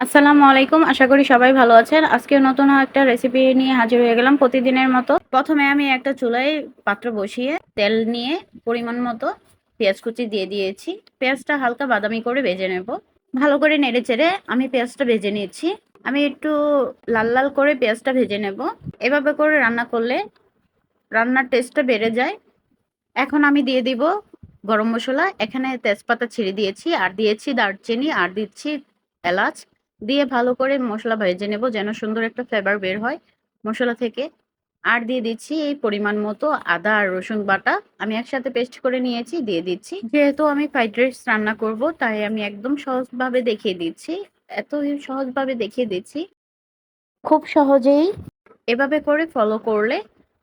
আসসালামু আলাইকুম, আশা করি সবাই ভালো আছেন। আজকে নতুন একটা রেসিপি নিয়ে হাজির হয়ে গেলাম প্রতিদিনের মতো। প্রথমে আমি একটা চুলায় পাত্র বসিয়ে তেল নিয়ে পরিমাণ মতো পেঁয়াজ কুচি দিয়ে দিয়েছি। পেঁয়াজটা হালকা বাদামি করে ভেজে নেব। ভালো করে নেড়ে চেড়ে আমি পেঁয়াজটা ভেজে নিয়েছি। আমি একটু লাল লাল করে পেঁয়াজটা ভেজে নেব। এভাবে করে রান্না করলে রান্নার টেস্টটা বেড়ে যায়। এখন আমি দিয়ে দিব গরম মশলা। এখানে তেজপাতা ছিঁড়ে দিয়েছি, আর দিয়েছি দারচিনি, আর দিচ্ছি এলাচ। দিয়ে ভালো করে মশলা ভেজে নেব যেন সুন্দর একটা ফ্লেভার বের হয়। মশলা থেকে আর দিয়ে দিচ্ছি এই পরিমাণ মতো আদা আর রসুন বাটা। আমি একসাথে পেস্ট করে নিয়েছি, দিয়ে দিচ্ছি। যেহেতু আমি ফ্রাইড রাইস রান্না করব, তাই আমি একদম সহজভাবে দেখিয়ে দিচ্ছি। এত সহজভাবে দেখিয়ে দিচ্ছি। খুব সহজেই এভাবে করে ফলো করলে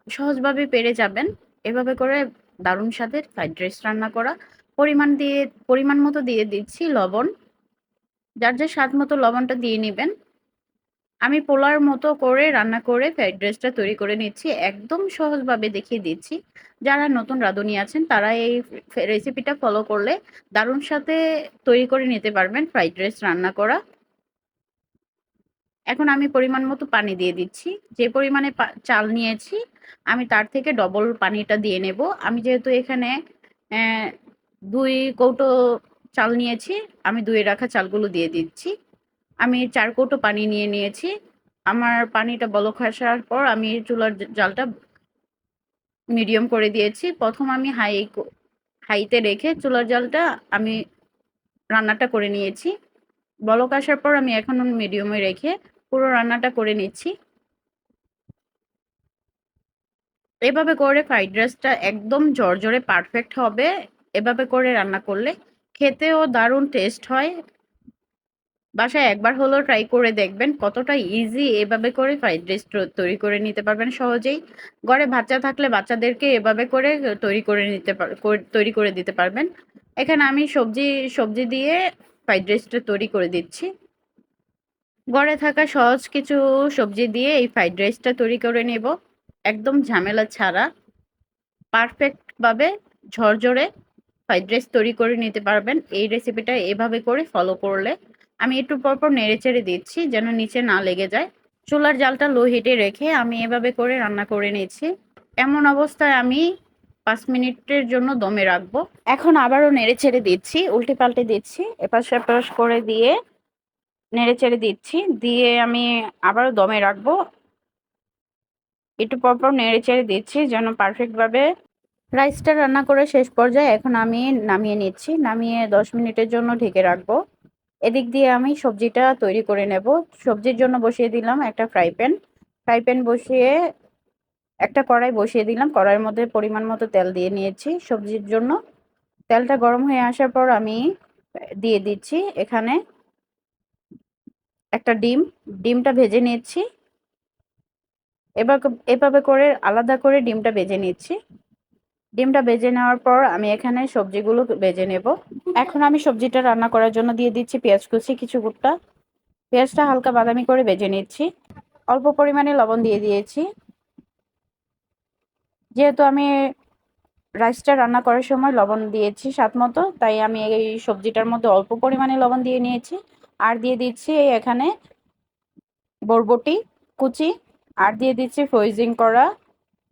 সহজভাবে পেরে যাবেন। এভাবে করে দারুণ স্বাদের ফ্রাইড রাইস রান্না করা। পরিমাণ দিয়ে, পরিমাণ মতো দিয়ে দিচ্ছি লবণ। যার যার স্বাদ মতো লবণটা দিয়ে নেবেন, আমি পোলার মতো করে রান্না করে ফ্রাইড রাইসটা তৈরি করে নিচ্ছি। একদম সহজভাবে দেখিয়ে দিচ্ছি। যারা নতুন রাঁধুনি আছেন, তারা এই রেসিপিটা ফলো করলে দারুণ সাথে তৈরি করে নিতে পারবেন ফ্রাইড রাইস রান্না করা। এখন আমি পরিমাণ মতো পানি দিয়ে দিচ্ছি। যে পরিমাণে চাল নিয়েছি, আমি তার থেকে ডবল পানিটা দিয়ে নেব। আমি যেহেতু এখানে দুই কৌটো চাল নিয়েছি, আমি ধুয়ে রাখা চালগুলো দিয়ে দিচ্ছি। আমি চার কৌটো পানি নিয়ে নিয়েছি। আমার পানিটা বলক আসার পর আমি চুলার জালটা মিডিয়াম করে দিয়েছি। প্রথম আমি হাই হাইতে রেখে চুলার জালটা আমি রান্নাটা করে নিয়েছি। বলক আসার পর আমি এখন মিডিয়ামে রেখে পুরো রান্নাটা করে নিচ্ছি। এভাবে করে ফ্রাইড রাইসটা একদম জর্জরে পারফেক্ট হবে। এভাবে করে রান্না করলে খেতেও দারুণ টেস্ট হয়। বাসায় একবার হলেও ট্রাই করে দেখবেন কতটা ইজি এভাবে করে ফ্রাইড রাইস তৈরি করে নিতে পারবেন সহজেই। ঘরে বাচ্চা থাকলে বাচ্চাদেরকে এভাবে করে তৈরি করে নিতে তৈরি করে দিতে পারবেন। এখানে আমি সবজি সবজি দিয়ে ফ্রাইড রাইসটা তৈরি করে দিচ্ছি। ঘরে থাকা সহজ কিছু সবজি দিয়ে এই ফ্রাইড রাইসটা তৈরি করে নেব। একদম ঝামেলা ছাড়া। পারফেক্টভাবে ঝরঝরে ফ্রাইড রাইস তৈরি করে নিতে পারবেন। এই রেসিপিটা এভাবে করে ফলো করলে আমি একটু পরপর নেড়ে চেড়ে দিচ্ছি যেন নিচে না লেগে যায়। চুলার জালটা লো হিটে রেখে আমি এভাবে করে রান্না করে নিয়েছি এমন অবস্থায় আমি পাঁচ মিনিটের জন্য দমে রাখব। এখন আবারও নেড়ে ছেড়ে দিচ্ছি, উল্টে পাল্টে দিচ্ছি, এপাশ এপাশ করে দিয়ে নেড়ে চেড়ে দিচ্ছি। দিয়ে আমি আবারও দমে রাখব। একটু পরপর নেড়ে চেড়ে দিচ্ছি যেন পারফেক্টভাবে রাইসটা রান্না করে শেষ পর্যায়ে এখন আমি নামিয়ে নিচ্ছি। নামিয়ে দশ মিনিটের জন্য ঢেকে রাখব। এদিক দিয়ে আমি সবজিটা তৈরি করে নেব। সবজির জন্য বসিয়ে দিলাম একটা ফ্রাই প্যান। ফ্রাই প্যান বসিয়ে একটা কড়াই বসিয়ে দিলাম। কড়াইয়ের মধ্যে পরিমাণ মতো তেল দিয়ে নিয়েছি সবজির জন্য। তেলটা গরম হয়ে আসার পর আমি দিয়ে দিচ্ছি এখানে একটা ডিম। ডিমটা ভেজে নিচ্ছি। এবার এভাবে করে আলাদা করে ডিমটা ভেজে নিচ্ছি। ডিমটা বেজে নেওয়ার পর আমি এখানে সবজিগুলো বেজে নেব। এখন আমি সবজিটা রান্না করার জন্য দিয়ে দিচ্ছি পেঁয়াজ কুচি, কিছু গুটটা পেঁয়াজটা হালকা বাদামি করে বেজে নিচ্ছি। অল্প পরিমাণে লবণ দিয়ে দিয়েছি। যেহেতু আমি রাইসটা রান্না করার সময় লবণ দিয়েছি স্বাদ মতো, তাই আমি এই সবজিটার মধ্যে অল্প পরিমাণে লবণ দিয়ে নিয়েছি। আর দিয়ে দিচ্ছি এখানে বরবটি, কুচি। আর দিয়ে দিচ্ছি ফ্রোজিং করা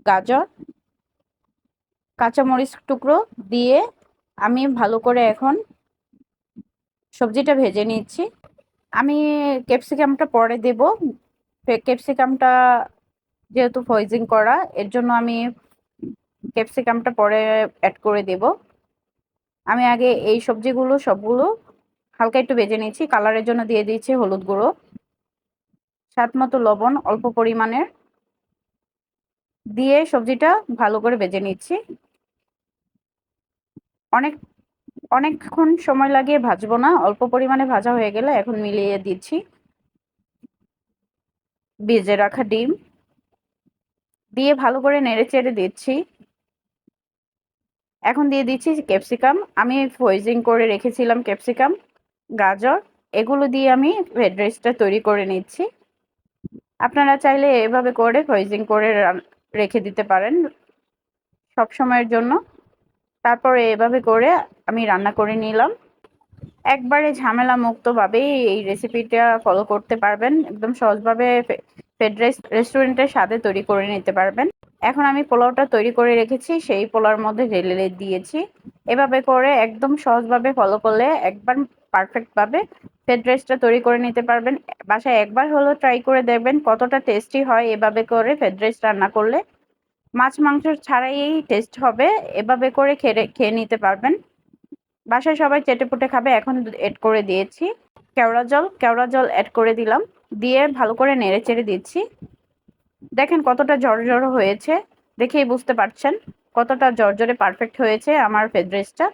গাজর। কাঁচামরিচ টুকরো দিয়ে আমি ভালো করে এখন সবজিটা ভেজে নিচ্ছি। আমি ক্যাপসিকামটা পরে দেব। ক্যাপসিকামটা যেহেতু ফয়েজিং করা, এর জন্য আমি ক্যাপসিকামটা পরে অ্যাড করে দেব। আমি আগে এই সবজিগুলো, সবগুলো হালকা একটু ভেজে নিচ্ছি। কালারের জন্য দিয়ে দিচ্ছি হলুদ গুঁড়ো। স্বাদ মতো লবণ অল্প পরিমাণের দিয়ে সবজিটা ভালো করে ভেজে নিচ্ছি। অনেক, অনেকক্ষণ সময় লাগিয়ে ভাজবো না। অল্প পরিমাণে ভাজা হয়ে গেলে এখন মিলিয়ে দিচ্ছি। ভেজে রাখা ডিম। দিয়ে ভালো করে নেড়ে চেড়ে দিচ্ছি। এখন দিয়ে দিচ্ছি ক্যাপসিকাম। আমি ফ্রোজিং করে রেখেছিলাম ক্যাপসিকাম, গাজর। এগুলো দিয়ে আমি ফ্রাইড রাইসটা তৈরি করে নিচ্ছি। আপনারা চাইলে এভাবে করে ফ্রোজিং করে রেখে দিতে পারেন সব সময়ের জন্য। তারপরে এভাবে করে আমি রান্না করে নিলাম। একবারে ঝামেলা মুক্তভাবেই এই রেসিপিটা ফলো করতে পারবেন। একদম সহজভাবে ফেড রাইস রেস্টুরেন্টের স্বাদে তৈরি করে নিতে পারবেন। এখন আমি পোলাওটা তৈরি করে রেখেছি, সেই পোলাওর মধ্যে ঢেলে দিয়েছি। এভাবে করে একদম সহজভাবে ফলো করলে একবার পারফেক্টভাবে ফ্রাইড রাইসটা তৈরি করে নিতে পারবেন। বাসায় একবার হলেও ট্রাই করে দেখবেন কতটা টেস্টি হয়। এভাবে করে ফ্রাইড রাইস রান্না করলে মাছ মাংস ছাড়াই টেস্ট হবে। এভাবে করে খেয়ে খেয়ে নিতে পারবেন। বাসায় সবাই চেটেপুটে খাবে, এখন এড করে দিয়েছি। কেওড়া জল কেওড়া জল অ্যাড করে দিলাম। দিয়ে ভালো করে নেড়ে চেড়ে দিচ্ছি। দেখেন কতটা জড়ো হয়েছে, দেখেই বুঝতে পারছেন। কতটা জর্জরে পারফেক্ট হয়েছে আমার ফেডরেসটা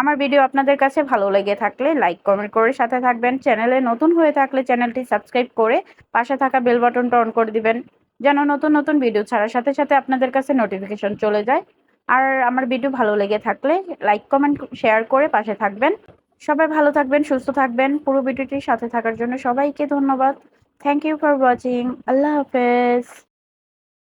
আমার ভিডিও আপনাদের কাছে ভালো লেগে থাকলে লাইক কমেন্ট করে সাথে থাকবেন। চ্যানেলে নতুন হয়ে থাকলে চ্যানেলটি সাবস্ক্রাইব করে পাশে থাকা বেল বাটনটা অন করে দিবেন। যেন নতুন নতুন ভিডিও ছাড়ার সাথে সাথে আপনাদের কাছে নোটিফিকেশন চলে যায়। আর আমার ভিডিও ভালো লেগে থাকলে লাইক কমেন্ট শেয়ার করে পাশে থাকবেন। সবাই ভালো থাকবেন, সুস্থ থাকবেন। পুরো ভিডিওটির সাথে থাকার জন্য সবাইকে ধন্যবাদ। থ্যাংক ইউ ফর ওয়াচিং আল্লাহ হাফেজ।